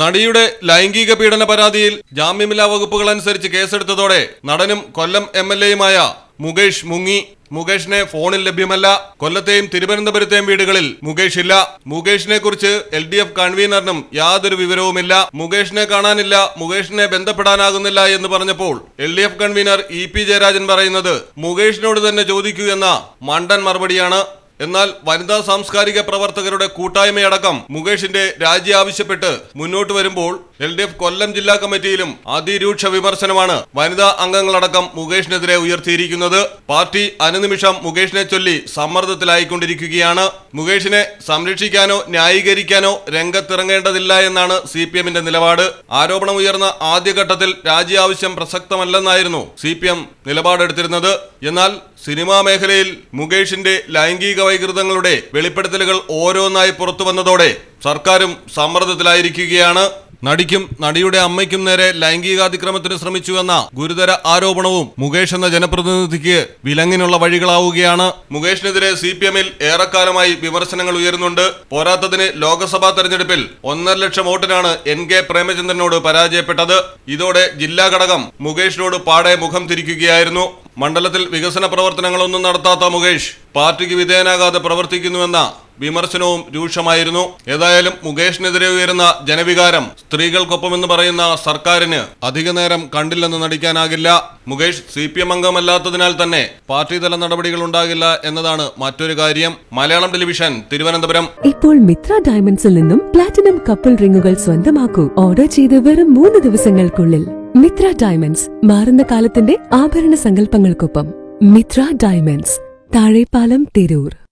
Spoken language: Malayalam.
നടിയുടെ ലൈംഗിക പീഡന പരാതിയിൽ ജാമ്യമില്ലാ വകുപ്പുകൾ അനുസരിച്ച് കേസെടുത്തതോടെ നടനും കൊല്ലം എം എൽ എയുമായ മുകേഷ് മുങ്ങി. മുകേഷിനെ ഫോണിൽ ലഭ്യമല്ല. കൊല്ലത്തെയും തിരുവനന്തപുരത്തെയും വീടുകളിൽ മുകേഷ് ഇല്ല. മുകേഷിനെ കുറിച്ച് എൽ ഡി എഫ് കൺവീനറിനും യാതൊരു വിവരവുമില്ല. മുകേഷിനെ കാണാനില്ല. മുകേഷിനെ ബന്ധപ്പെടാനാകുന്നില്ല എന്ന് പറഞ്ഞപ്പോൾ L D F convener E P Jayarajan പറയുന്നത് മുകേഷിനോട് തന്നെ ചോദിക്കൂ എന്ന മണ്ടൻ മറുപടിയാണ്. എന്നാൽ വനിതാ സാംസ്കാരിക പ്രവർത്തകരുടെ കൂട്ടായ്മയടക്കം മുകേഷിന്റെ രാജി ആവശ്യപ്പെട്ട് മുന്നോട്ട് വരുമ്പോൾ എൽ ഡി എഫ് കൊല്ലം ജില്ലാ കമ്മിറ്റിയിലും അതിരൂക്ഷ വിമർശനമാണ് വനിതാ അംഗങ്ങളടക്കം മുകേഷിനെതിരെ ഉയർത്തിയിരിക്കുന്നത്. പാർട്ടി അനുനിമിഷം മുകേഷിനെ ചൊല്ലി സമ്മർദ്ദത്തിലായിക്കൊണ്ടിരിക്കുകയാണ്. മുകേഷിനെ സംരക്ഷിക്കാനോ ന്യായീകരിക്കാനോ രംഗത്തിറങ്ങേണ്ടതില്ല എന്നാണ് സി പി എമ്മിന്റെ നിലപാട്. ആരോപണം ഉയർന്ന ആദ്യഘട്ടത്തിൽ രാജി ആവശ്യം പ്രസക്തമല്ലെന്നായിരുന്നു സി പി എം നിലപാടെടുത്തിരുന്നത്. എന്നാൽ സിനിമാ മേഖലയിൽ മുകേഷിന്റെ ലൈംഗിക വൈകൃതങ്ങളുടെ വെളിപ്പെടുത്തലുകൾ ഓരോന്നായി പുറത്തു വന്നതോടെ സർക്കാരും സമ്മർദ്ദത്തിലായിരിക്കുകയാണ്. നടിക്കും നടിയുടെ അമ്മയ്ക്കും നേരെ ലൈംഗികാതിക്രമത്തിന് ശ്രമിച്ചുവെന്ന ഗുരുതര ആരോപണവും മുകേഷ് എന്ന ജനപ്രതിനിധിക്ക് വിലങ്ങിനുള്ള വഴികളാവുകയാണ്. മുകേഷിനെതിരെ സി പി എമ്മിൽ ഏറെക്കാലമായി വിമർശനങ്ങൾ ഉയരുന്നുണ്ട്. പോരാത്തതിന് ലോക്സഭാ തെരഞ്ഞെടുപ്പിൽ ഒന്നര ലക്ഷം വോട്ടിനാണ് എൻ കെ പ്രേമചന്ദ്രനോട് പരാജയപ്പെട്ടത്. ഇതോടെ ജില്ലാ ഘടകം മുകേഷിനോട് പാടെ മുഖം തിരിക്കുകയായിരുന്നു. മണ്ഡലത്തിൽ വികസന പ്രവർത്തനങ്ങളൊന്നും നടത്താത്ത മുകേഷ് പാർട്ടിക്ക് വിധേയനാകാതെ പ്രവർത്തിക്കുന്നുവെന്ന വിമർശനവും രൂക്ഷമായിരുന്നു. ഏതായാലും മുകേഷിനെതിരെ ഉയരുന്ന ജനവികാരം സ്ത്രീകൾക്കൊപ്പമെന്ന് പറയുന്ന സർക്കാരിന് അധികനേരം കണ്ടില്ലെന്ന് നടിക്കാനാകില്ല. മുകേഷ് സി പി എം അംഗമല്ലാത്തതിനാൽ തന്നെ പാർട്ടിതല നടപടികൾ ഉണ്ടാകില്ല എന്നതാണ് മറ്റൊരു കാര്യം. മലയാളം ടെലിവിഷൻ തിരുവനന്തപുരം. ഇപ്പോൾ മിത്ര ഡയമണ്ട്സിൽ നിന്നും പ്ലാറ്റിനം കപ്പിൾ റിങ്ങുകൾ സ്വന്തമാക്കൂ. ഓർഡർ ചെയ്ത് വെറും മൂന്ന് ദിവസങ്ങൾക്കുള്ളിൽ. മിത്ര ഡയമണ്ട്സ് മാറുന്ന കാലത്തിന്റെ ആഭരണ സങ്കല്പങ്ങൾക്കൊപ്പം. മിത്ര ഡയമണ്ട്സ് താഴെപ്പാലം തിരൂർ.